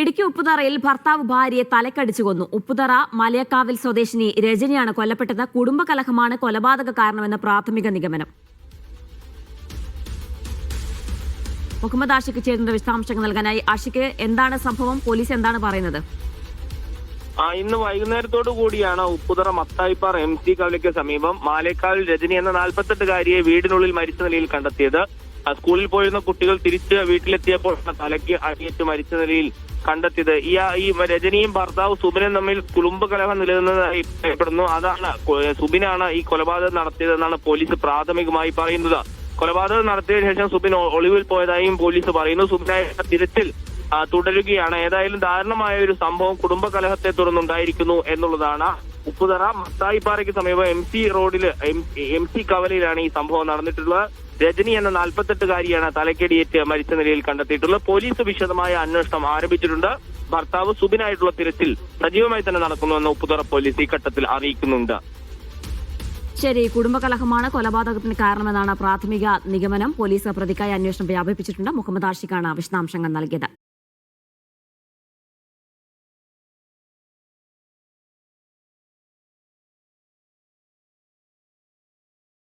ഇടുക്കി ഉപ്പുതറയിൽ ഭർത്താവ് ഭാര്യയെ തലക്കടിച്ചു കൊന്നു. ഉപ്പുതറ മലയക്കാവിൽ സ്വദേശിനി രജനിയാണ് കൊല്ലപ്പെട്ടത്. കുടുംബകലഹമാണ് കൊലപാതക കാരണമെന്ന് പ്രാഥമിക നിഗമനം. മുഹമ്മദ് ആഷിഖ് ചേരുന്ന വിശദാംശങ്ങൾ നൽകാനായി. ആഷിഖ് എന്താണ് സംഭവം? പോലീസ് എന്താണ് പറയുന്നത്? ആ ഇന്ന് വൈകുന്നേരത്തോടു കൂടിയാണ് ഉപ്പുതറ മത്തായിപ്പാറ എം സി കവലയ്ക്ക് സമീപം. മാലേക്കാവിൽ രജനി എന്ന നാൽപ്പത്തെട്ടുകാരിയെ വീടിനുള്ളിൽ മരിച്ച നിലയിൽ കണ്ടെത്തിയത്. സ്കൂളിൽ പോയിരുന്ന കുട്ടികൾ തിരിച്ച് വീട്ടിലെത്തിയപ്പോൾ തലയ്ക്ക് അടിയേറ്റ് മരിച്ച നിലയിൽ കണ്ടെത്തിയത്. ഈ ഈ രജനിയും ഭർത്താവ് സുബിനും തമ്മിൽ കുളുമ്പ് കലഹം നിലനിന്നതായി പറയപ്പെടുന്നു അതാണ് സുബിനാണ് ഈ കൊലപാതകം നടത്തിയതെന്നാണ് പോലീസ് പ്രാഥമികമായി പറയുന്നത്. കൊലപാതകം നടത്തിയതിനു ശേഷം സുബിൻ ഒളിവിൽ പോയതായും പോലീസ് പറയുന്നു. സുബിനായ തിരച്ചിൽ തുടരുകയാണ്. ഏതായാലും ദാരുണമായ ഒരു സംഭവം കുടുംബ കലഹത്തെ തുടർന്നുണ്ടായിരിക്കുന്നു എന്നുള്ളതാണ്. ഉപ്പുതറ മത്തായിപ്പാറയ്ക്ക് സമീപം എം സി റോഡിൽ എം സി കവലയിലാണ് ഈ സംഭവം നടന്നിട്ടുള്ളത്. രജനി എന്ന നാൽപ്പത്തെട്ടുകാരിയാണ് തലക്കടിയേറ്റ് മരിച്ച നിലയിൽ കണ്ടെത്തിയിട്ടുള്ളത്. പോലീസ് വിശദമായ അന്വേഷണം ആരംഭിച്ചിട്ടുണ്ട്. ഭർത്താവ് സുബിനായിട്ടുള്ള തിരച്ചിൽ സജീവമായി തന്നെ നടക്കുന്നുവെന്ന് ഉപ്പുതറ പോലീസ് ഈ ഘട്ടത്തിൽ അറിയിക്കുന്നുണ്ട്. ശരി കുടുംബകലഹമാണ് കൊലപാതകത്തിന് കാരണമെന്നാണ് പ്രാഥമിക നിഗമനം. പോലീസ് പ്രതിക്കായി അന്വേഷണം വ്യാപിപ്പിച്ചിട്ടുണ്ട്. മുഹമ്മദ് ആഷിഖാണ് വിശദാംശങ്ങൾ നൽകിയത്.